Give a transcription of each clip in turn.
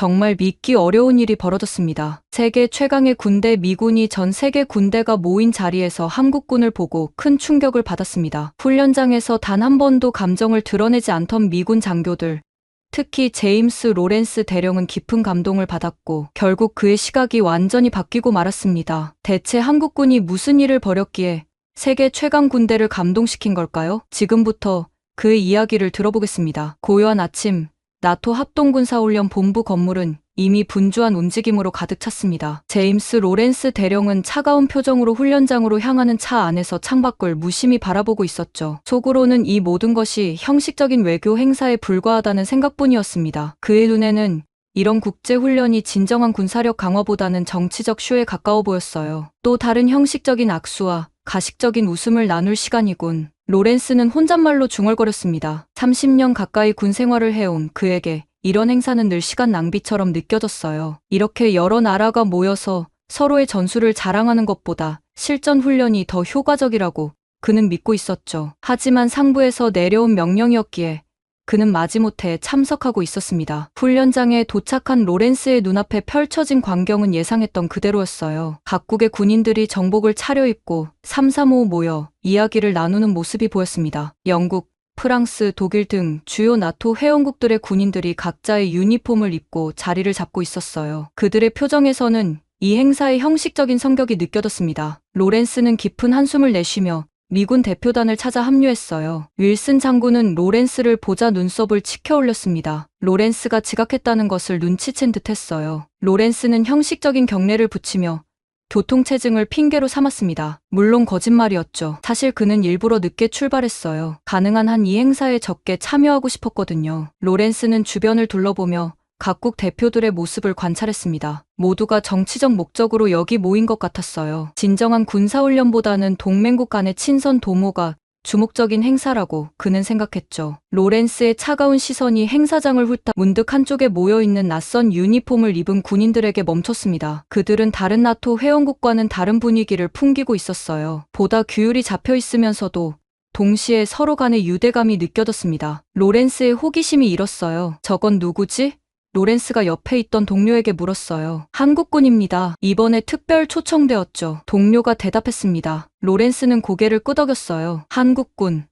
정말 믿기 어려운 일이 벌어졌습니다. 세계 최강의 군대 미군이 전 세계 군대가 모인 자리에서 한국군을 보고 큰 충격을 받았습니다. 훈련장에서 단 한 번도 감정을 드러내지 않던 미군 장교들, 특히 제임스 로렌스 대령은 깊은 감동을 받았고 결국 그의 시각이 완전히 바뀌고 말았습니다. 대체 한국군이 무슨 일을 벌였기에 세계 최강 군대를 감동시킨 걸까요? 지금부터 그의 이야기를 들어보겠습니다. 고요한 아침, 나토 합동군사훈련 본부 건물은 이미 분주한 움직임으로 가득 찼습니다. 제임스 로렌스 대령은 차가운 표정으로 훈련장으로 향하는 차 안에서 창밖을 무심히 바라보고 있었죠. 속으로는 이 모든 것이 형식적인 외교 행사에 불과하다는 생각뿐이었습니다. 그의 눈에는 이런 국제훈련이 진정한 군사력 강화보다는 정치적 쇼에 가까워 보였어요. 또 다른 형식적인 악수와 가식적인 웃음을 나눌 시간이군. 로렌스는 혼잣말로 중얼거렸습니다. 30년 가까이 군 생활을 해온 그에게 이런 행사는 늘 시간 낭비처럼 느껴졌어요. 이렇게 여러 나라가 모여서 서로의 전술을 자랑하는 것보다 실전 훈련이 더 효과적이라고 그는 믿고 있었죠. 하지만 상부에서 내려온 명령이었기에 그는 마지못해 참석하고 있었습니다. 훈련장에 도착한 로렌스의 눈앞에 펼쳐진 광경은 예상했던 그대로였어요. 각국의 군인들이 정복을 차려입고 삼삼오오 모여 이야기를 나누는 모습이 보였습니다. 영국, 프랑스, 독일 등 주요 나토 회원국들의 군인들이 각자의 유니폼을 입고 자리를 잡고 있었어요. 그들의 표정에서는 이 행사의 형식적인 성격이 느껴졌습니다. 로렌스는 깊은 한숨을 내쉬며 미군 대표단을 찾아 합류했어요. 윌슨 장군은 로렌스를 보자 눈썹을 치켜 올렸습니다. 로렌스가 지각했다는 것을 눈치챈 듯 했어요. 로렌스는 형식적인 경례를 붙이며 교통체증을 핑계로 삼았습니다. 물론 거짓말이었죠. 사실 그는 일부러 늦게 출발했어요. 가능한 한 이 행사에 적게 참여하고 싶었거든요. 로렌스는 주변을 둘러보며 각국 대표들의 모습을 관찰했습니다. 모두가 정치적 목적으로 여기 모인 것 같았어요. 진정한 군사훈련보다는 동맹국 간의 친선 도모가 주목적인 행사라고 그는 생각했죠. 로렌스의 차가운 시선이 행사장을 훑다 문득 한쪽에 모여있는 낯선 유니폼을 입은 군인들에게 멈췄습니다. 그들은 다른 나토 회원국과는 다른 분위기를 풍기고 있었어요. 보다 규율이 잡혀 있으면서도 동시에 서로 간의 유대감이 느껴졌습니다. 로렌스의 호기심이 일었어요. 저건 누구지? 로렌스가 옆에 있던 동료에게 물었어요. 한국군입니다. 이번에 특별 초청되었죠. 동료가 대답했습니다. 로렌스는 고개를 끄덕였어요. 한국군.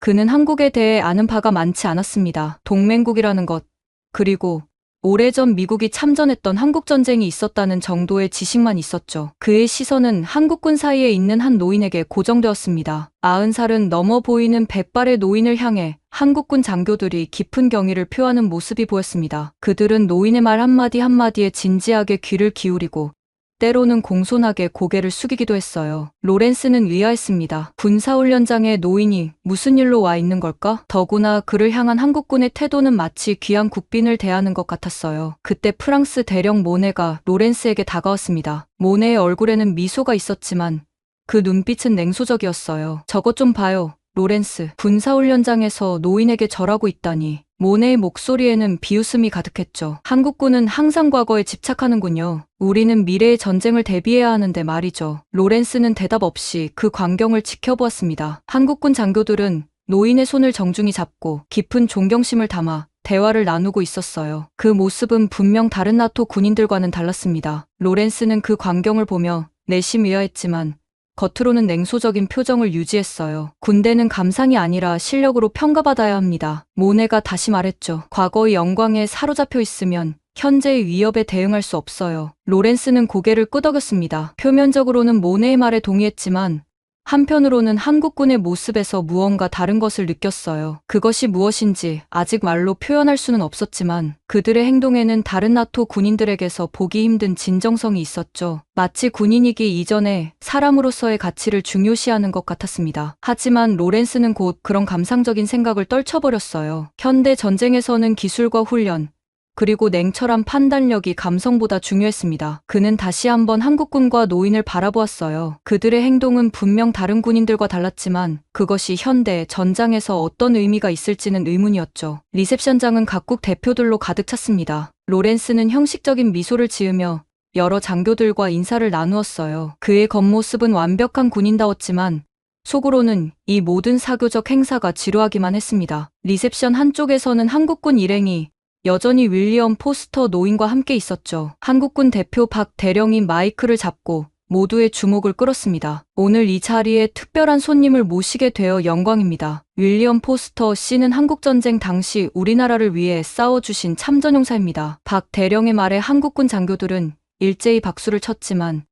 그는 한국에 대해 아는 바가 많지 않았습니다. 동맹국이라는 것. 그리고 오래전 미국이 참전했던 한국전쟁이 있었다는 정도의 지식만 있었죠. 그의 시선은 한국군 사이에 있는 한 노인에게 고정되었습니다. 아흔 살은 넘어 보이는 백발의 노인을 향해 한국군 장교들이 깊은 경의를 표하는 모습이 보였습니다. 그들은 노인의 말 한마디 한마디에 진지하게 귀를 기울이고 때로는 공손하게 고개를 숙이기도 했어요. 로렌스는 위아했습니다. 군사훈련장에 노인이 무슨 일로 와 있는 걸까? 더구나 그를 향한 한국군의 태도는 마치 귀한 국빈을 대하는 것 같았어요. 그때 프랑스 대령 모네가 로렌스에게 다가왔습니다. 모네의 얼굴에는 미소가 있었지만 그 눈빛은 냉소적이었어요. 저것 좀 봐요. 로렌스, 군사훈련장에서 노인에게 절하고 있다니. 모네의 목소리에는 비웃음이 가득했죠. 한국군은 항상 과거에 집착하는군요. 우리는 미래의 전쟁을 대비해야 하는데 말이죠. 로렌스는 대답 없이 그 광경을 지켜보았습니다. 한국군 장교들은 노인의 손을 정중히 잡고 깊은 존경심을 담아 대화를 나누고 있었어요. 그 모습은 분명 다른 나토 군인들과는 달랐습니다. 로렌스는 그 광경을 보며 내심 의아했지만 겉으로는 냉소적인 표정을 유지했어요. 군대는 감상이 아니라 실력으로 평가받아야 합니다. 모네가 다시 말했죠. 과거의 영광에 사로잡혀 있으면 현재의 위협에 대응할 수 없어요. 로렌스는 고개를 끄덕였습니다. 표면적으로는 모네의 말에 동의했지만 한편으로는 한국군의 모습에서 무언가 다른 것을 느꼈어요. 그것이 무엇인지 아직 말로 표현할 수는 없었지만 그들의 행동에는 다른 나토 군인들에게서 보기 힘든 진정성이 있었죠. 마치 군인이기 이전에 사람으로서의 가치를 중요시하는 것 같았습니다. 하지만 로렌스는 곧 그런 감상적인 생각을 떨쳐버렸어요. 현대 전쟁에서는 기술과 훈련, 그리고 냉철한 판단력이 감성보다 중요했습니다. 그는 다시 한번 한국군과 노인을 바라보았어요. 그들의 행동은 분명 다른 군인들과 달랐지만 그것이 현대 전장에서 어떤 의미가 있을지는 의문이었죠. 리셉션장은 각국 대표들로 가득 찼습니다. 로렌스는 형식적인 미소를 지으며 여러 장교들과 인사를 나누었어요. 그의 겉모습은 완벽한 군인다웠지만 속으로는 이 모든 사교적 행사가 지루하기만 했습니다. 리셉션 한쪽에서는 한국군 일행이 여전히 윌리엄 포스터 노인과 함께 있었죠. 한국군 대표 박 대령이 마이크를 잡고 모두의 주목을 끌었습니다. 오늘 이 자리에 특별한 손님을 모시게 되어 영광입니다. 윌리엄 포스터 씨는 한국전쟁 당시 우리나라를 위해 싸워주신 참전용사입니다. 박 대령의 말에 한국군 장교들은 일제히 박수를 쳤지만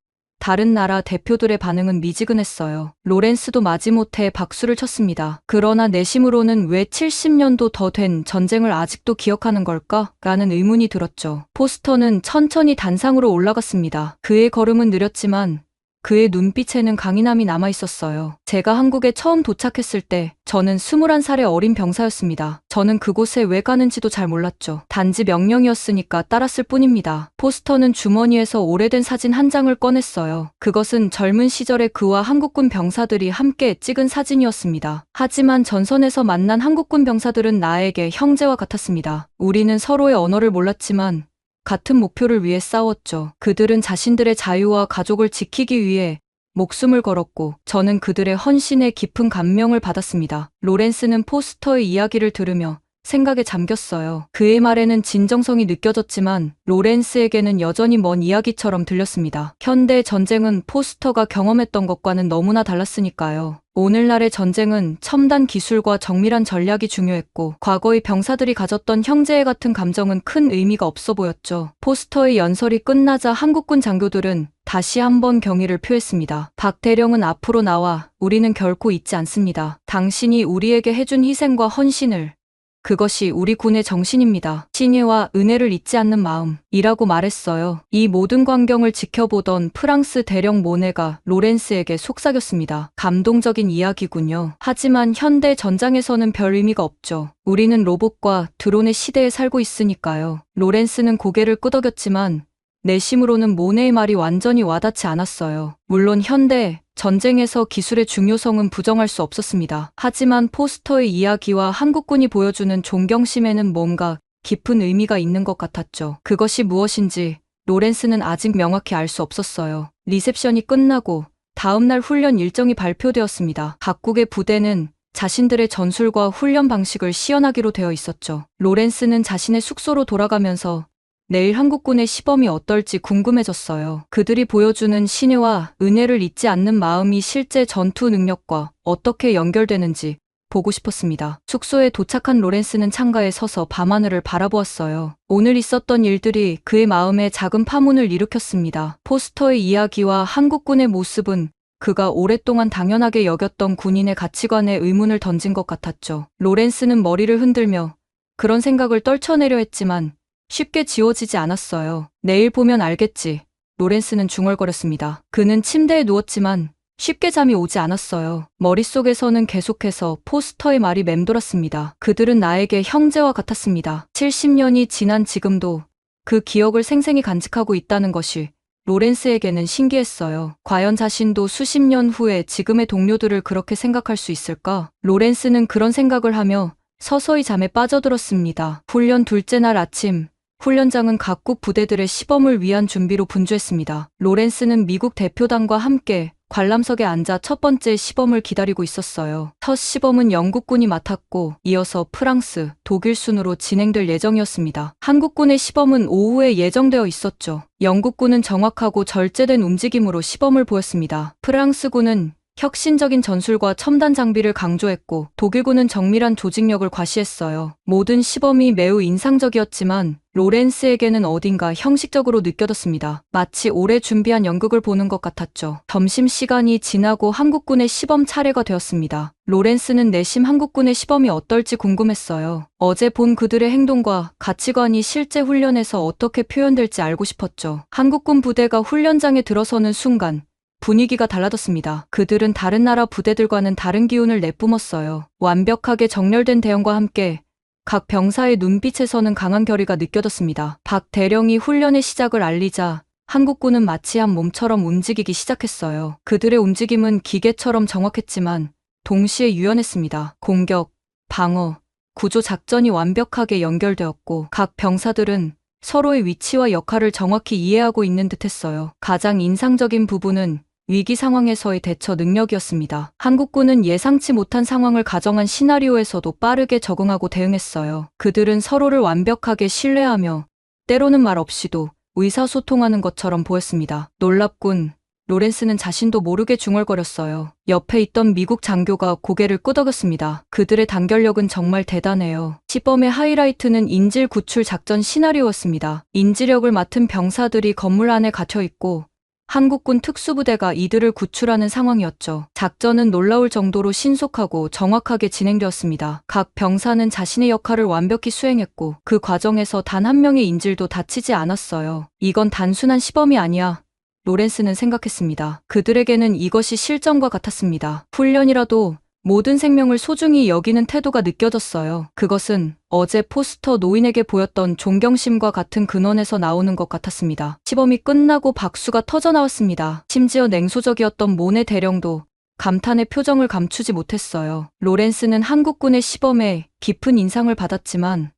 다른 나라 대표들의 반응은 미지근했어요. 로렌스도 마지못해 박수를 쳤습니다. 그러나 내심으로는 왜 70년도 더 된 전쟁을 아직도 기억하는 걸까? 라는 의문이 들었죠. 포스터는 천천히 단상으로 올라갔습니다. 그의 걸음은 느렸지만 그의 눈빛에는 강인함이 남아 있었어요. 제가 한국에 처음 도착했을 때 저는 21살의 어린 병사였습니다. 저는 그곳에 왜 가는지도 잘 몰랐죠. 단지 명령이었으니까 따랐을 뿐입니다. 포스터는 주머니에서 오래된 사진 한 장을 꺼냈어요. 그것은 젊은 시절의 그와 한국군 병사들이 함께 찍은 사진이었습니다. 하지만 전선에서 만난 한국군 병사들은 나에게 형제와 같았습니다. 우리는 서로의 언어를 몰랐지만 같은 목표를 위해 싸웠죠. 그들은 자신들의 자유와 가족을 지키기 위해 목숨을 걸었고 저는 그들의 헌신에 깊은 감명을 받았습니다. 로렌스는 포스터의 이야기를 들으며 생각에 잠겼어요. 그의 말에는 진정성이 느껴졌지만 로렌스에게는 여전히 먼 이야기처럼 들렸습니다. 현대 전쟁은 포스터가 경험했던 것과는 너무나 달랐으니까요. 오늘날의 전쟁은 첨단 기술과 정밀한 전략이 중요했고 과거의 병사들이 가졌던 형제애 같은 감정은 큰 의미가 없어 보였죠. 포스터의 연설이 끝나자 한국군 장교들은 다시 한번 경의를 표했습니다. 박 대령은 앞으로 나와 우리는 결코 잊지 않습니다. 당신이 우리에게 해준 희생과 헌신을 그것이 우리 군의 정신입니다. 신의와 은혜를 잊지 않는 마음이라고 말했어요. 이 모든 광경을 지켜보던 프랑스 대령 모네가 로렌스에게 속삭였습니다. 감동적인 이야기군요. 하지만 현대 전장에서는 별 의미가 없죠. 우리는 로봇과 드론의 시대에 살고 있으니까요. 로렌스는 고개를 끄덕였지만 내심으로는 모네의 말이 완전히 와닿지 않았어요. 물론 현대 전쟁에서 기술의 중요성은 부정할 수 없었습니다. 하지만 포스터의 이야기와 한국군이 보여주는 존경심에는 뭔가 깊은 의미가 있는 것 같았죠. 그것이 무엇인지 로렌스는 아직 명확히 알 수 없었어요. 리셉션이 끝나고 다음날 훈련 일정이 발표되었습니다. 각국의 부대는 자신들의 전술과 훈련 방식을 시연하기로 되어 있었죠. 로렌스는 자신의 숙소로 돌아가면서 내일 한국군의 시범이 어떨지 궁금해졌어요. 그들이 보여주는 신의와 은혜를 잊지 않는 마음이 실제 전투 능력과 어떻게 연결되는지 보고 싶었습니다. 숙소에 도착한 로렌스는 창가에 서서 밤하늘을 바라보았어요. 오늘 있었던 일들이 그의 마음에 작은 파문을 일으켰습니다. 포스터의 이야기와 한국군의 모습은 그가 오랫동안 당연하게 여겼던 군인의 가치관에 의문을 던진 것 같았죠. 로렌스는 머리를 흔들며 그런 생각을 떨쳐내려 했지만 쉽게 지워지지 않았어요. 내일 보면 알겠지. 로렌스는 중얼거렸습니다. 그는 침대에 누웠지만 쉽게 잠이 오지 않았어요. 머릿속에서는 계속해서 포스터의 말이 맴돌았습니다. 그들은 나에게 형제와 같았습니다. 70년이 지난 지금도 그 기억을 생생히 간직하고 있다는 것이 로렌스에게는 신기했어요. 과연 자신도 수십 년 후에 지금의 동료들을 그렇게 생각할 수 있을까? 로렌스는 그런 생각을 하며 서서히 잠에 빠져들었습니다. 훈련 둘째 날 아침, 훈련장은 각국 부대들의 시범을 위한 준비로 분주했습니다. 로렌스는 미국 대표단과 함께 관람석에 앉아 첫 번째 시범을 기다리고 있었어요. 첫 시범은 영국군이 맡았고 이어서 프랑스, 독일 순으로 진행될 예정이었습니다. 한국군의 시범은 오후에 예정되어 있었죠. 영국군은 정확하고 절제된 움직임으로 시범을 보였습니다. 프랑스군은 혁신적인 전술과 첨단 장비를 강조했고 독일군은 정밀한 조직력을 과시했어요. 모든 시범이 매우 인상적이었지만 로렌스에게는 어딘가 형식적으로 느껴졌습니다. 마치 오래 준비한 연극을 보는 것 같았죠. 점심시간이 지나고 한국군의 시범 차례가 되었습니다. 로렌스는 내심 한국군의 시범이 어떨지 궁금했어요. 어제 본 그들의 행동과 가치관이 실제 훈련에서 어떻게 표현될지 알고 싶었죠. 한국군 부대가 훈련장에 들어서는 순간 분위기가 달라졌습니다. 그들은 다른 나라 부대들과는 다른 기운을 내뿜었어요. 완벽하게 정렬된 대형과 함께 각 병사의 눈빛에서는 강한 결의가 느껴졌습니다. 박 대령이 훈련의 시작을 알리자 한국군은 마치 한 몸처럼 움직이기 시작했어요. 그들의 움직임은 기계처럼 정확했지만 동시에 유연했습니다. 공격, 방어, 구조 작전이 완벽하게 연결되었고 각 병사들은 서로의 위치와 역할을 정확히 이해하고 있는 듯 했어요. 가장 인상적인 부분은 위기 상황에서의 대처 능력이었습니다. 한국군은 예상치 못한 상황을 가정한 시나리오에서도 빠르게 적응하고 대응했어요. 그들은 서로를 완벽하게 신뢰하며 때로는 말 없이도 의사소통하는 것처럼 보였습니다. 놀랍군. 로렌스는 자신도 모르게 중얼거렸어요. 옆에 있던 미국 장교가 고개를 끄덕였습니다. 그들의 단결력은 정말 대단해요. 시범의 하이라이트는 인질 구출 작전 시나리오였습니다. 인지력을 맡은 병사들이 건물 안에 갇혀 있고 한국군 특수부대가 이들을 구출하는 상황이었죠. 작전은 놀라울 정도로 신속하고 정확하게 진행되었습니다. 각 병사는 자신의 역할을 완벽히 수행했고 그 과정에서 단 한 명의 인질도 다치지 않았어요. 이건 단순한 시범이 아니야. 로렌스는 생각했습니다. 그들에게는 이것이 실전과 같았습니다. 훈련이라도 모든 생명을 소중히 여기는 태도가 느껴졌어요. 그것은 어제 포스터 노인에게 보였던 존경심과 같은 근원에서 나오는 것 같았습니다. 시범이 끝나고 박수가 터져 나왔습니다. 심지어 냉소적이었던 모네 대령도 감탄의 표정을 감추지 못했어요. 로렌스는 한국군의 시범에 깊은 인상을 받았지만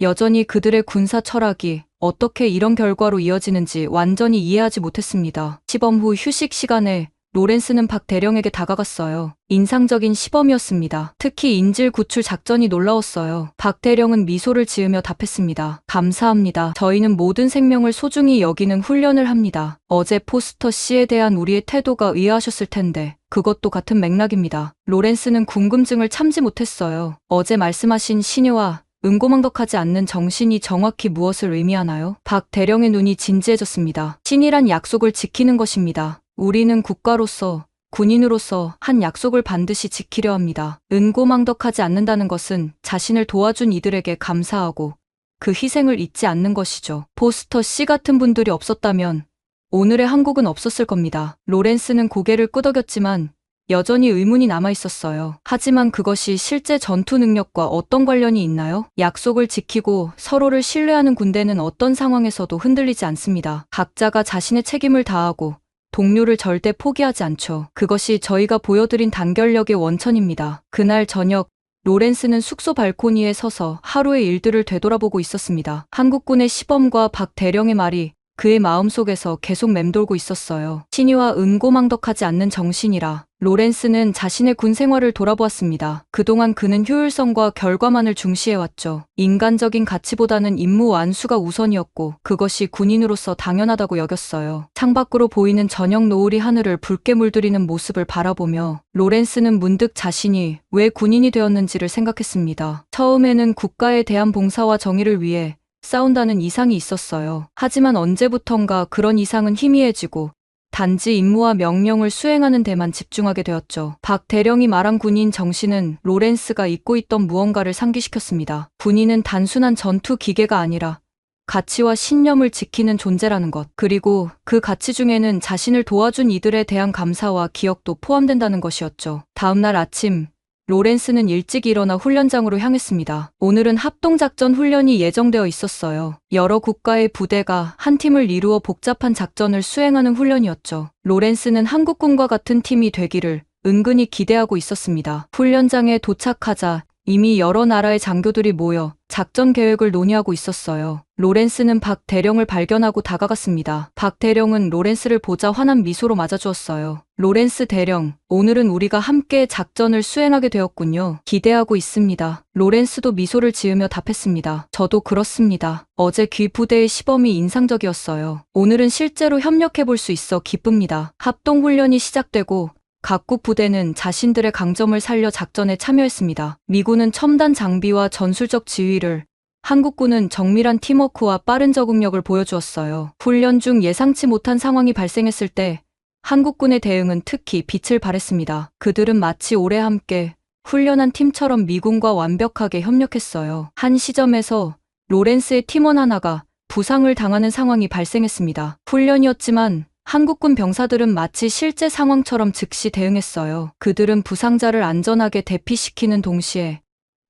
여전히 그들의 군사 철학이 어떻게 이런 결과로 이어지는지 완전히 이해하지 못했습니다. 시범 후 휴식 시간에 로렌스는 박 대령에게 다가갔어요. 인상적인 시범이었습니다. 특히 인질 구출 작전이 놀라웠어요. 박 대령은 미소를 지으며 답했습니다. 감사합니다. 저희는 모든 생명을 소중히 여기는 훈련을 합니다. 어제 포스터 씨에 대한 우리의 태도가 의아하셨을 텐데 그것도 같은 맥락입니다. 로렌스는 궁금증을 참지 못했어요. 어제 말씀하신 신의와 응고망덕하지 않는 정신이 정확히 무엇을 의미하나요? 박 대령의 눈이 진지해졌습니다. 신이란 약속을 지키는 것입니다. 우리는 국가로서 군인으로서 한 약속을 반드시 지키려 합니다. 은고망덕하지 않는다는 것은 자신을 도와준 이들에게 감사하고 그 희생을 잊지 않는 것이죠. 포스터 씨 같은 분들이 없었다면 오늘의 한국은 없었을 겁니다. 로렌스는 고개를 끄덕였지만 여전히 의문이 남아 있었어요. 하지만 그것이 실제 전투 능력과 어떤 관련이 있나요? 약속을 지키고 서로를 신뢰하는 군대는 어떤 상황에서도 흔들리지 않습니다. 각자가 자신의 책임을 다하고 동료를 절대 포기하지 않죠. 그것이 저희가 보여드린 단결력의 원천입니다. 그날 저녁 로렌스는 숙소 발코니에 서서 하루의 일들을 되돌아보고 있었습니다. 한국군의 시범과 박 대령의 말이 그의 마음속에서 계속 맴돌고 있었어요. 신의와 은고망덕하지 않는 정신이라 로렌스는 자신의 군 생활을 돌아보았습니다. 그동안 그는 효율성과 결과만을 중시해왔죠. 인간적인 가치보다는 임무 완수가 우선이었고 그것이 군인으로서 당연하다고 여겼어요. 창밖으로 보이는 저녁 노을이 하늘을 붉게 물들이는 모습을 바라보며 로렌스는 문득 자신이 왜 군인이 되었는지를 생각했습니다. 처음에는 국가에 대한 봉사와 정의를 위해 싸운다는 이상이 있었어요. 하지만 언제부턴가 그런 이상은 희미해지고 단지 임무와 명령을 수행하는 데만 집중하게 되었죠. 박 대령이 말한 군인 정신은 로렌스가 잊고 있던 무언가를 상기시켰습니다. 군인은 단순한 전투 기계가 아니라 가치와 신념을 지키는 존재라는 것, 그리고 그 가치 중에는 자신을 도와준 이들에 대한 감사와 기억도 포함된다는 것이었죠. 다음날 아침, 로렌스는 일찍 일어나 훈련장으로 향했습니다. 오늘은 합동작전 훈련이 예정되어 있었어요. 여러 국가의 부대가 한 팀을 이루어 복잡한 작전을 수행하는 훈련이었죠. 로렌스는 한국군과 같은 팀이 되기를 은근히 기대하고 있었습니다. 훈련장에 도착하자 이미 여러 나라의 장교들이 모여 작전 계획을 논의하고 있었어요. 로렌스는 박 대령을 발견하고 다가갔습니다. 박 대령은 로렌스를 보자 환한 미소로 맞아주었어요. 로렌스 대령, 오늘은 우리가 함께 작전을 수행하게 되었군요. 기대하고 있습니다. 로렌스도 미소를 지으며 답했습니다. 저도 그렇습니다. 어제 귀 부대의 시범이 인상적이었어요. 오늘은 실제로 협력해 볼 수 있어 기쁩니다. 합동훈련이 시작되고 각국 부대는 자신들의 강점을 살려 작전에 참여했습니다. 미군은 첨단 장비와 전술적 지휘를, 한국군은 정밀한 팀워크와 빠른 적응력을 보여주었어요. 훈련 중 예상치 못한 상황이 발생했을 때 한국군의 대응은 특히 빛을 발했습니다. 그들은 마치 오래 함께 훈련한 팀처럼 미군과 완벽하게 협력했어요. 한 시점에서 로렌스의 팀원 하나가 부상을 당하는 상황이 발생했습니다. 훈련이었지만 한국군 병사들은 마치 실제 상황처럼 즉시 대응했어요. 그들은 부상자를 안전하게 대피시키는 동시에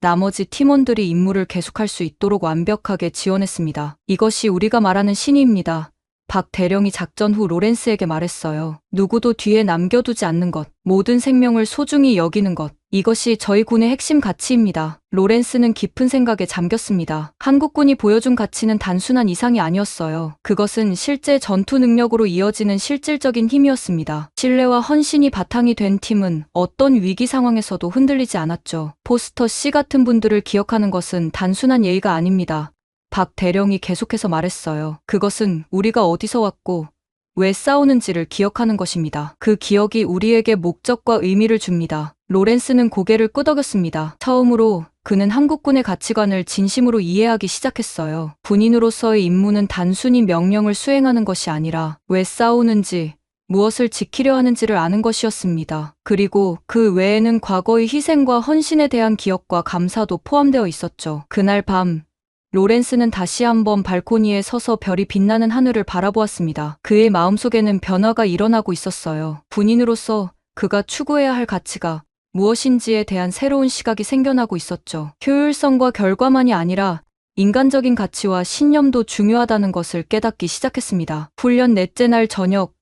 나머지 팀원들이 임무를 계속할 수 있도록 완벽하게 지원했습니다. 이것이 우리가 말하는 신의입니다. 박 대령이 작전 후 로렌스에게 말했어요. 누구도 뒤에 남겨두지 않는 것, 모든 생명을 소중히 여기는 것. 이것이 저희 군의 핵심 가치입니다. 로렌스는 깊은 생각에 잠겼습니다. 한국군이 보여준 가치는 단순한 이상이 아니었어요. 그것은 실제 전투 능력으로 이어지는 실질적인 힘이었습니다. 신뢰와 헌신이 바탕이 된 팀은 어떤 위기 상황에서도 흔들리지 않았죠. 포스터 씨 같은 분들을 기억하는 것은 단순한 예의가 아닙니다. 박 대령이 계속해서 말했어요. 그것은 우리가 어디서 왔고 왜 싸우는지를 기억하는 것입니다. 그 기억이 우리에게 목적과 의미를 줍니다. 로렌스는 고개를 끄덕였습니다. 처음으로 그는 한국군의 가치관을 진심으로 이해하기 시작했어요. 군인으로서의 임무는 단순히 명령을 수행하는 것이 아니라 왜 싸우는지, 무엇을 지키려 하는지를 아는 것이었습니다. 그리고 그 외에는 과거의 희생과 헌신에 대한 기억과 감사도 포함되어 있었죠. 그날 밤, 로렌스는 다시 한번 발코니에 서서 별이 빛나는 하늘을 바라보았습니다. 그의 마음속에는 변화가 일어나고 있었어요. 군인으로서 그가 추구해야 할 가치가 무엇인지에 대한 새로운 시각이 생겨나고 있었죠. 효율성과 결과만이 아니라 인간적인 가치와 신념도 중요하다는 것을 깨닫기 시작했습니다. 훈련 넷째 날 저녁,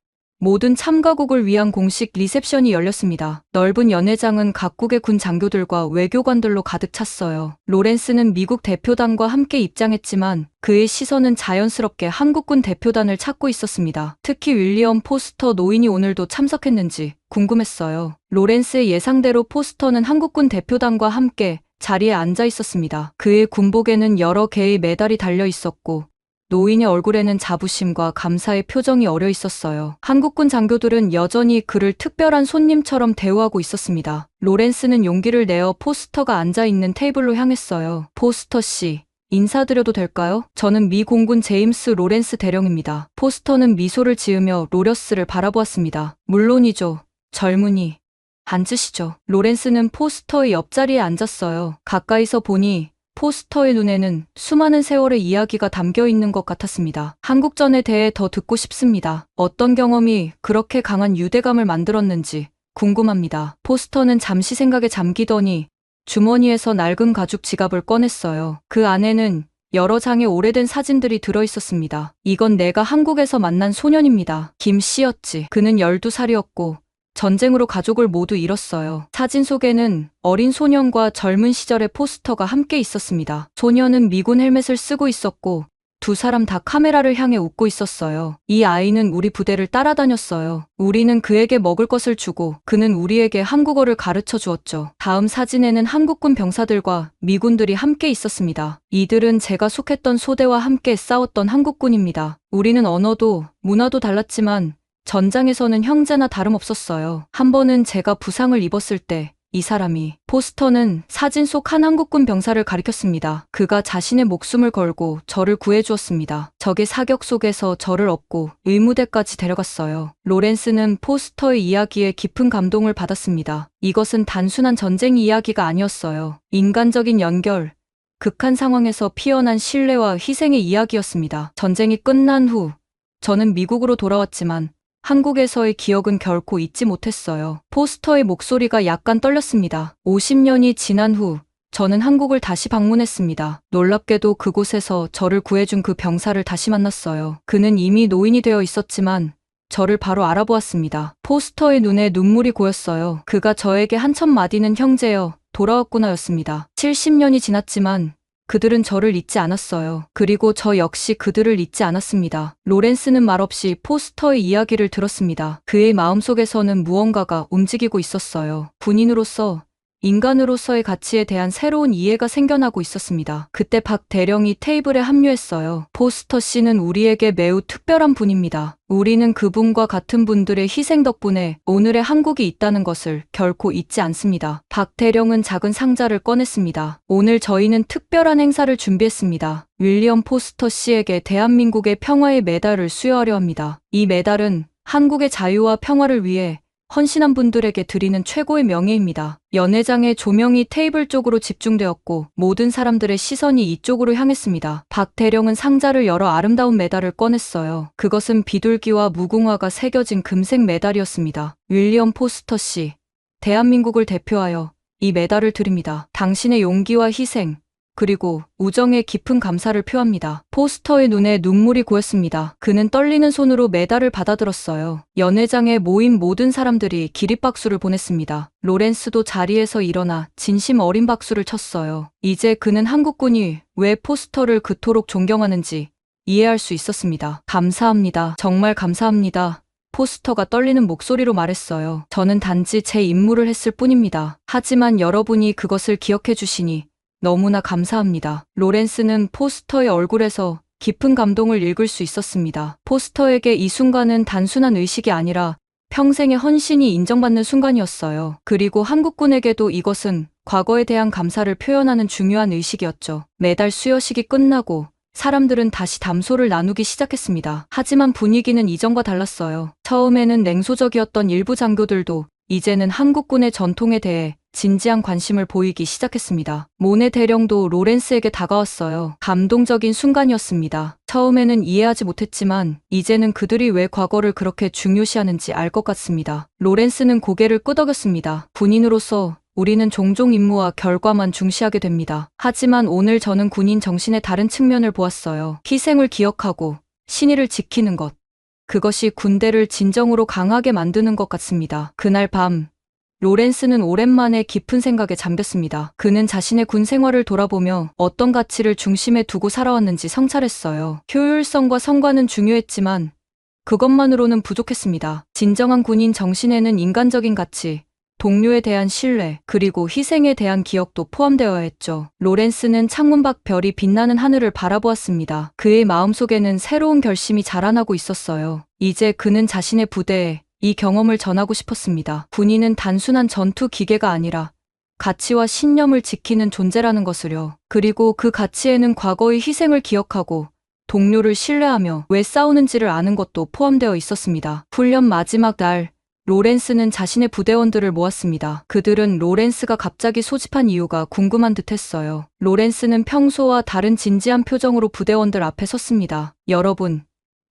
모든 참가국을 위한 공식 리셉션이 열렸습니다. 넓은 연회장은 각국의 군 장교들과 외교관들로 가득 찼어요. 로렌스는 미국 대표단과 함께 입장했지만 그의 시선은 자연스럽게 한국군 대표단을 찾고 있었습니다. 특히 윌리엄 포스터 노인이 오늘도 참석했는지 궁금했어요. 로렌스의 예상대로 포스터는 한국군 대표단과 함께 자리에 앉아 있었습니다. 그의 군복에는 여러 개의 메달이 달려 있었고 노인의 얼굴에는 자부심과 감사의 표정이 어려 있었어요. 한국군 장교들은 여전히 그를 특별한 손님처럼 대우하고 있었습니다. 로렌스는 용기를 내어 포스터가 앉아 있는 테이블로 향했어요. 포스터 씨, 인사드려도 될까요? 저는 미 공군 제임스 로렌스 대령입니다. 포스터는 미소를 지으며 로려스를 바라보았습니다. 물론이죠. 젊은이. 앉으시죠. 로렌스는 포스터의 옆자리에 앉았어요. 가까이서 보니 포스터의 눈에는 수많은 세월의 이야기가 담겨 있는 것 같았습니다. 한국전에 대해 더 듣고 싶습니다. 어떤 경험이 그렇게 강한 유대감을 만들었는지 궁금합니다. 포스터는 잠시 생각에 잠기더니 주머니에서 낡은 가죽 지갑을 꺼냈어요. 그 안에는 여러 장의 오래된 사진들이 들어 있었습니다. 이건 내가 한국에서 만난 소년입니다. 김 씨였지. 그는 12살이었고 전쟁으로 가족을 모두 잃었어요. 사진 속에는 어린 소년과 젊은 시절의 포스터가 함께 있었습니다. 소년은 미군 헬멧을 쓰고 있었고 두 사람 다 카메라를 향해 웃고 있었어요. 이 아이는 우리 부대를 따라다녔어요. 우리는 그에게 먹을 것을 주고 그는 우리에게 한국어를 가르쳐 주었죠. 다음 사진에는 한국군 병사들과 미군들이 함께 있었습니다. 이들은 제가 속했던 소대와 함께 싸웠던 한국군입니다. 우리는 언어도 문화도 달랐지만 전장에서는 형제나 다름없었어요. 한 번은 제가 부상을 입었을 때 이 사람이 포스터는 사진 속 한 한국군 병사를 가리켰습니다. 그가 자신의 목숨을 걸고 저를 구해주었습니다. 적의 사격 속에서 저를 업고 의무대까지 데려갔어요. 로렌스는 포스터의 이야기에 깊은 감동을 받았습니다. 이것은 단순한 전쟁 이야기가 아니었어요. 인간적인 연결, 극한 상황에서 피어난 신뢰와 희생의 이야기였습니다. 전쟁이 끝난 후 저는 미국으로 돌아왔지만 한국에서의 기억은 결코 잊지 못했어요. 포스터의 목소리가 약간 떨렸습니다. 50년이 지난 후 저는 한국을 다시 방문했습니다. 놀랍게도 그곳에서 저를 구해준 그 병사를 다시 만났어요. 그는 이미 노인이 되어 있었지만 저를 바로 알아보았습니다. 포스터의 눈에 눈물이 고였어요. 그가 저에게 한천 마디는 형제여 돌아왔구나였습니다. 70년이 지났지만 그들은 저를 잊지 않았어요. 그리고 저 역시 그들을 잊지 않았습니다. 로렌스는 말없이 포스터의 이야기를 들었습니다. 그의 마음속에서는 무언가가 움직이고 있었어요. 군인으로서 인간으로서의 가치에 대한 새로운 이해가 생겨나고 있었습니다. 그때 박 대령이 테이블에 합류했어요. 포스터 씨는 우리에게 매우 특별한 분입니다. 우리는 그분과 같은 분들의 희생 덕분에 오늘의 한국이 있다는 것을 결코 잊지 않습니다. 박 대령은 작은 상자를 꺼냈습니다. 오늘 저희는 특별한 행사를 준비했습니다. 윌리엄 포스터 씨에게 대한민국의 평화의 메달을 수여하려 합니다. 이 메달은 한국의 자유와 평화를 위해 헌신한 분들에게 드리는 최고의 명예입니다. 연회장의 조명이 테이블 쪽으로 집중되었고 모든 사람들의 시선이 이쪽으로 향했습니다. 박 대령은 상자를 열어 아름다운 메달을 꺼냈어요. 그것은 비둘기와 무궁화가 새겨진 금색 메달이었습니다. 윌리엄 포스터 씨, 대한민국을 대표하여 이 메달을 드립니다. 당신의 용기와 희생, 그리고 우정의 깊은 감사를 표합니다. 포스터의 눈에 눈물이 고였습니다. 그는 떨리는 손으로 메달을 받아들었어요. 연회장에 모인 모든 사람들이 기립박수를 보냈습니다. 로렌스도 자리에서 일어나 진심 어린 박수를 쳤어요. 이제 그는 한국군이 왜 포스터를 그토록 존경하는지 이해할 수 있었습니다. 감사합니다. 정말 감사합니다. 포스터가 떨리는 목소리로 말했어요. 저는 단지 제 임무를 했을 뿐입니다. 하지만 여러분이 그것을 기억해 주시니 너무나 감사합니다. 로렌스는 포스터의 얼굴에서 깊은 감동을 읽을 수 있었습니다. 포스터에게 이 순간은 단순한 의식이 아니라 평생의 헌신이 인정받는 순간이었어요. 그리고 한국군에게도 이것은 과거에 대한 감사를 표현하는 중요한 의식이었죠. 매달 수여식이 끝나고 사람들은 다시 담소를 나누기 시작했습니다. 하지만 분위기는 이전과 달랐어요. 처음에는 냉소적이었던 일부 장교들도 이제는 한국군의 전통에 대해 진지한 관심을 보이기 시작했습니다. 모네 대령도 로렌스에게 다가왔어요. 감동적인 순간이었습니다. 처음에는 이해하지 못했지만 이제는 그들이 왜 과거를 그렇게 중요시하는지 알 것 같습니다. 로렌스는 고개를 끄덕였습니다. 군인으로서 우리는 종종 임무와 결과만 중시하게 됩니다. 하지만 오늘 저는 군인 정신의 다른 측면을 보았어요. 희생을 기억하고 신의를 지키는 것. 그것이 군대를 진정으로 강하게 만드는 것 같습니다. 그날 밤, 로렌스는 오랜만에 깊은 생각에 잠겼습니다. 그는 자신의 군 생활을 돌아보며 어떤 가치를 중심에 두고 살아왔는지 성찰했어요. 효율성과 성과는 중요했지만 그것만으로는 부족했습니다. 진정한 군인 정신에는 인간적인 가치, 동료에 대한 신뢰, 그리고 희생에 대한 기억도 포함되어야 했죠. 로렌스는 창문 밖 별이 빛나는 하늘을 바라보았습니다. 그의 마음속에는 새로운 결심이 자라나고 있었어요. 이제 그는 자신의 부대에 이 경험을 전하고 싶었습니다. 군인은 단순한 전투 기계가 아니라 가치와 신념을 지키는 존재라는 것을요. 그리고 그 가치에는 과거의 희생을 기억하고 동료를 신뢰하며 왜 싸우는지를 아는 것도 포함되어 있었습니다. 훈련 마지막 날, 로렌스는 자신의 부대원들을 모았습니다. 그들은 로렌스가 갑자기 소집한 이유가 궁금한 듯 했어요. 로렌스는 평소와 다른 진지한 표정으로 부대원들 앞에 섰습니다. 여러분,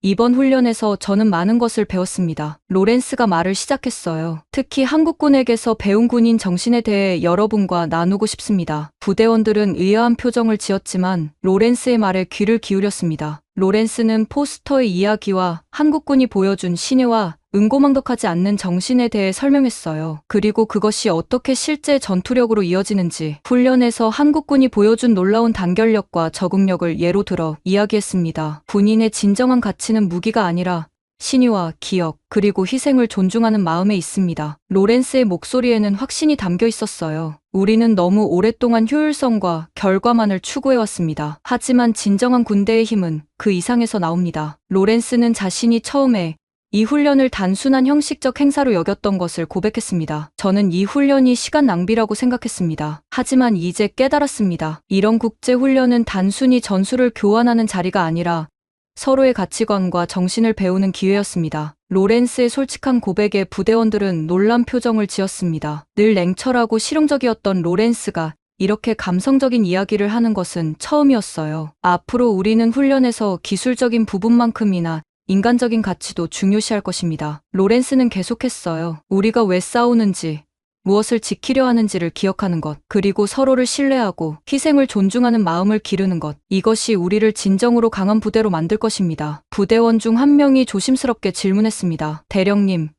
이번 훈련에서 저는 많은 것을 배웠습니다. 로렌스가 말을 시작했어요. 특히 한국군에게서 배운 군인 정신에 대해 여러분과 나누고 싶습니다. 부대원들은 의아한 표정을 지었지만 로렌스의 말에 귀를 기울였습니다. 로렌스는 포스터의 이야기와 한국군이 보여준 신의와 응고망덕하지 않는 정신에 대해 설명했어요. 그리고 그것이 어떻게 실제 전투력으로 이어지는지 훈련에서 한국군이 보여준 놀라운 단결력과 적응력을 예로 들어 이야기했습니다. 군인의 진정한 가치는 무기가 아니라 신의와 기억, 그리고 희생을 존중하는 마음에 있습니다. 로렌스의 목소리에는 확신이 담겨 있었어요. 우리는 너무 오랫동안 효율성과 결과만을 추구해왔습니다. 하지만 진정한 군대의 힘은 그 이상에서 나옵니다. 로렌스는 자신이 처음에 이 훈련을 단순한 형식적 행사로 여겼던 것을 고백했습니다. 저는 이 훈련이 시간 낭비라고 생각했습니다. 하지만 이제 깨달았습니다. 이런 국제 훈련은 단순히 전술을 교환하는 자리가 아니라 서로의 가치관과 정신을 배우는 기회였습니다. 로렌스의 솔직한 고백에 부대원들은 놀란 표정을 지었습니다. 늘 냉철하고 실용적이었던 로렌스가 이렇게 감성적인 이야기를 하는 것은 처음이었어요. 앞으로 우리는 훈련에서 기술적인 부분만큼이나 인간적인 가치도 중요시할 것입니다. 로렌스는 계속했어요. 우리가 왜 싸우는지, 무엇을 지키려 하는지를 기억하는 것, 그리고 서로를 신뢰하고 희생을 존중하는 마음을 기르는 것. 이것이 우리를 진정으로 강한 부대로 만들 것입니다. 부대원 중 한 명이 조심스럽게 질문했습니다. 대령님,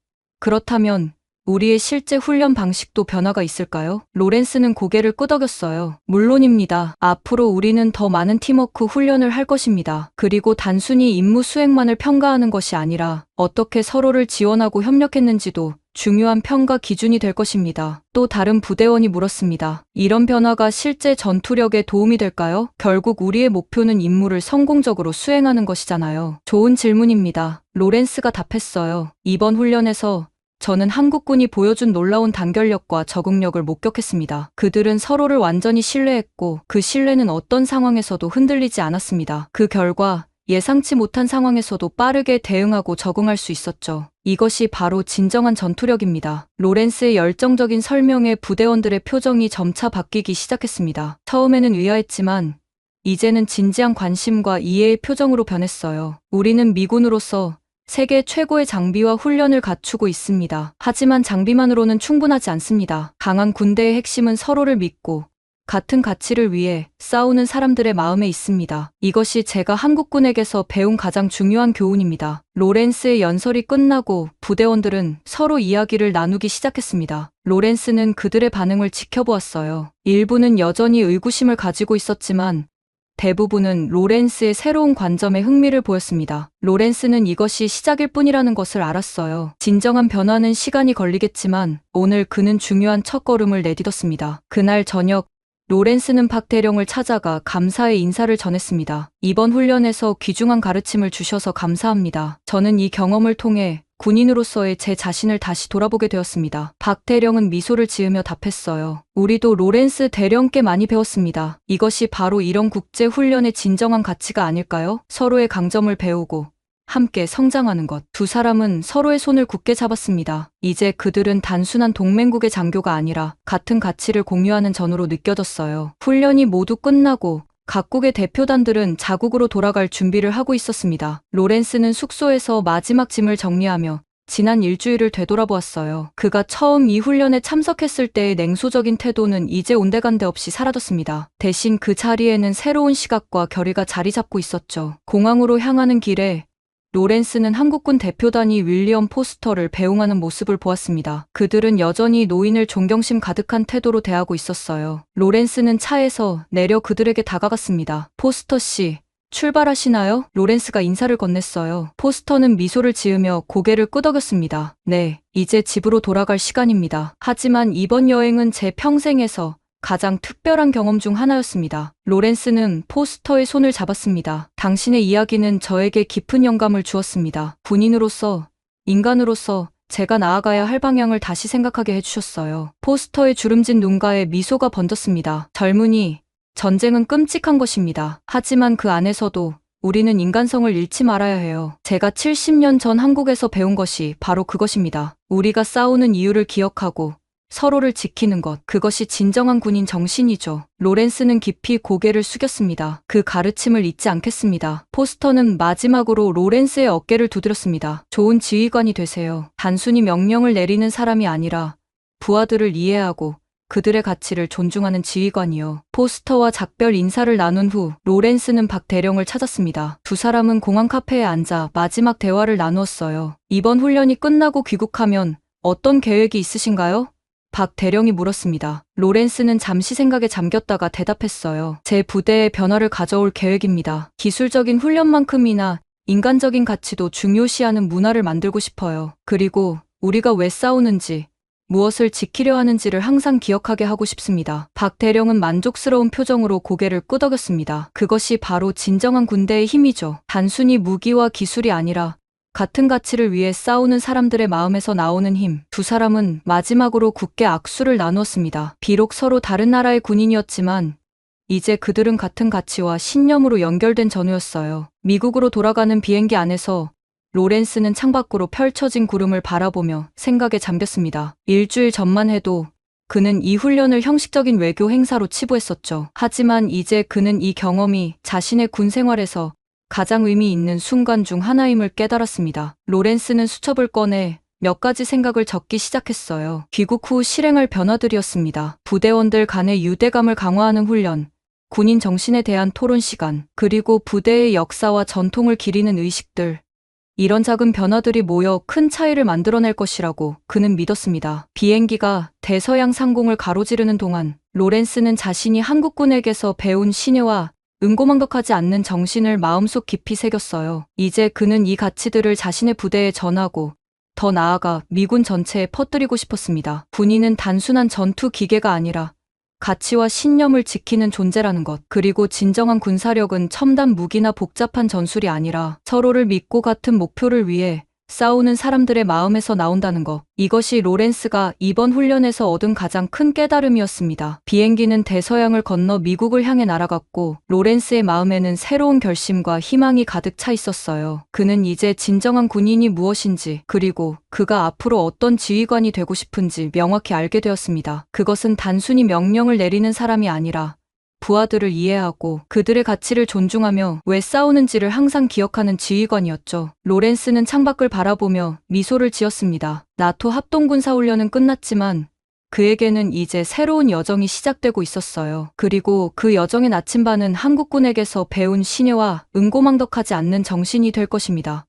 그렇다면 우리의 실제 훈련 방식도 변화가 있을까요? 로렌스는 고개를 끄덕였어요. 물론입니다. 앞으로 우리는 더 많은 팀워크 훈련을 할 것입니다. 그리고 단순히 임무 수행만을 평가하는 것이 아니라 어떻게 서로를 지원하고 협력했는지도 중요한 평가 기준이 될 것입니다. 또 다른 부대원이 물었습니다. 이런 변화가 실제 전투력에 도움이 될까요? 결국 우리의 목표는 임무를 성공적으로 수행하는 것이잖아요. 좋은 질문입니다. 로렌스가 답했어요. 이번 훈련에서 저는 한국군이 보여준 놀라운 단결력과 적응력을 목격했습니다. 그들은 서로를 완전히 신뢰했고 그 신뢰는 어떤 상황에서도 흔들리지 않았습니다. 그 결과 예상치 못한 상황에서도 빠르게 대응하고 적응할 수 있었죠. 이것이 바로 진정한 전투력입니다. 로렌스의 열정적인 설명에 부대원들의 표정이 점차 바뀌기 시작했습니다. 처음에는 의아했지만 이제는 진지한 관심과 이해의 표정으로 변했어요. 우리는 미군으로서 세계 최고의 장비와 훈련을 갖추고 있습니다. 하지만 장비만으로는 충분하지 않습니다. 강한 군대의 핵심은 서로를 믿고 같은 가치를 위해 싸우는 사람들의 마음에 있습니다. 이것이 제가 한국군에게서 배운 가장 중요한 교훈입니다. 로렌스의 연설이 끝나고 부대원들은 서로 이야기를 나누기 시작했습니다. 로렌스는 그들의 반응을 지켜보았어요. 일부는 여전히 의구심을 가지고 있었지만 대부분은 로렌스의 새로운 관점에 흥미를 보였습니다. 로렌스는 이것이 시작일 뿐이라는 것을 알았어요. 진정한 변화는 시간이 걸리겠지만 오늘 그는 중요한 첫걸음을 내딛었습니다. 그날 저녁 로렌스는 박 대령을 찾아가 감사의 인사를 전했습니다. 이번 훈련에서 귀중한 가르침을 주셔서 감사합니다. 저는 이 경험을 통해 군인으로서의 제 자신을 다시 돌아보게 되었습니다. 박 대령은 미소를 지으며 답했어요. 우리도 로렌스 대령께 많이 배웠습니다. 이것이 바로 이런 국제 훈련의 진정한 가치가 아닐까요? 서로의 강점을 배우고 함께 성장하는 것. 두 사람은 서로의 손을 굳게 잡았습니다. 이제 그들은 단순한 동맹국의 장교가 아니라 같은 가치를 공유하는 전우로 느껴졌어요. 훈련이 모두 끝나고 각국의 대표단들은 자국으로 돌아갈 준비를 하고 있었습니다. 로렌스는 숙소에서 마지막 짐을 정리하며 지난 일주일을 되돌아보았어요. 그가 처음 이 훈련에 참석했을 때의 냉소적인 태도는 이제 온데간데 없이 사라졌습니다. 대신 그 자리에는 새로운 시각과 결의가 자리 잡고 있었죠. 공항으로 향하는 길에 로렌스는 한국군 대표단이 윌리엄 포스터를 배웅하는 모습을 보았습니다. 그들은 여전히 노인을 존경심 가득한 태도로 대하고 있었어요. 로렌스는 차에서 내려 그들에게 다가갔습니다. 포스터 씨, 출발하시나요? 로렌스가 인사를 건넸어요. 포스터는 미소를 지으며 고개를 끄덕였습니다. 네, 이제 집으로 돌아갈 시간입니다. 하지만 이번 여행은 제 평생에서 가장 특별한 경험 중 하나였습니다. 로렌스는 포스터의 손을 잡았습니다. 당신의 이야기는 저에게 깊은 영감을 주었습니다. 군인으로서, 인간으로서 제가 나아가야 할 방향을 다시 생각하게 해주셨어요. 포스터의 주름진 눈가에 미소가 번졌습니다. 젊은이, 전쟁은 끔찍한 것입니다. 하지만 그 안에서도 우리는 인간성을 잃지 말아야 해요. 제가 70년 전 한국에서 배운 것이 바로 그것입니다. 우리가 싸우는 이유를 기억하고 서로를 지키는 것, 그것이 진정한 군인 정신이죠. 로렌스는 깊이 고개를 숙였습니다. 그 가르침을 잊지 않겠습니다. 포스터는 마지막으로 로렌스의 어깨를 두드렸습니다. 좋은 지휘관이 되세요. 단순히 명령을 내리는 사람이 아니라 부하들을 이해하고 그들의 가치를 존중하는 지휘관이요. 포스터와 작별 인사를 나눈 후 로렌스는 박 대령을 찾았습니다. 두 사람은 공항 카페에 앉아 마지막 대화를 나누었어요. 이번 훈련이 끝나고 귀국하면 어떤 계획이 있으신가요? 박 대령이 물었습니다. 로렌스는 잠시 생각에 잠겼다가 대답했어요. 제 부대에 변화를 가져올 계획입니다. 기술적인 훈련만큼이나 인간적인 가치도 중요시하는 문화를 만들고 싶어요. 그리고 우리가 왜 싸우는지, 무엇을 지키려 하는지를 항상 기억하게 하고 싶습니다. 박 대령은 만족스러운 표정으로 고개를 끄덕였습니다. 그것이 바로 진정한 군대의 힘이죠. 단순히 무기와 기술이 아니라 같은 가치를 위해 싸우는 사람들의 마음에서 나오는 힘. 두 사람은 마지막으로 굳게 악수를 나누었습니다. 비록 서로 다른 나라의 군인이었지만 이제 그들은 같은 가치와 신념으로 연결된 전우였어요. 미국으로 돌아가는 비행기 안에서 로렌스는 창밖으로 펼쳐진 구름을 바라보며 생각에 잠겼습니다. 일주일 전만 해도 그는 이 훈련을 형식적인 외교 행사로 치부했었죠. 하지만 이제 그는 이 경험이 자신의 군 생활에서 가장 의미 있는 순간 중 하나임을 깨달았습니다. 로렌스는 수첩을 꺼내 몇 가지 생각을 적기 시작했어요. 귀국 후 실행할 변화들이었습니다. 부대원들 간의 유대감을 강화하는 훈련, 군인 정신에 대한 토론 시간, 그리고 부대의 역사와 전통을 기리는 의식들. 이런 작은 변화들이 모여 큰 차이를 만들어낼 것이라고 그는 믿었습니다. 비행기가 대서양 상공을 가로지르는 동안 로렌스는 자신이 한국군에게서 배운 신뢰와 응고망덕하지 않는 정신을 마음속 깊이 새겼어요. 이제 그는 이 가치들을 자신의 부대에 전하고 더 나아가 미군 전체에 퍼뜨리고 싶었습니다. 군인은 단순한 전투 기계가 아니라 가치와 신념을 지키는 존재라는 것. 그리고 진정한 군사력은 첨단 무기나 복잡한 전술이 아니라 서로를 믿고 같은 목표를 위해 싸우는 사람들의 마음에서 나온다는 것. 이것이 로렌스가 이번 훈련에서 얻은 가장 큰 깨달음이었습니다. 비행기는 대서양을 건너 미국을 향해 날아갔고 로렌스의 마음에는 새로운 결심과 희망이 가득 차 있었어요. 그는 이제 진정한 군인이 무엇인지 그리고 그가 앞으로 어떤 지휘관이 되고 싶은지 명확히 알게 되었습니다. 그것은 단순히 명령을 내리는 사람이 아니라 부하들을 이해하고 그들의 가치를 존중하며 왜 싸우는지를 항상 기억하는 지휘관이었죠. 로렌스는 창밖을 바라보며 미소를 지었습니다. 나토 합동군사훈련은 끝났지만 그에게는 이제 새로운 여정이 시작되고 있었어요. 그리고 그 여정의 나침반은 한국군에게서 배운 신여와 응고망덕하지 않는 정신이 될 것입니다.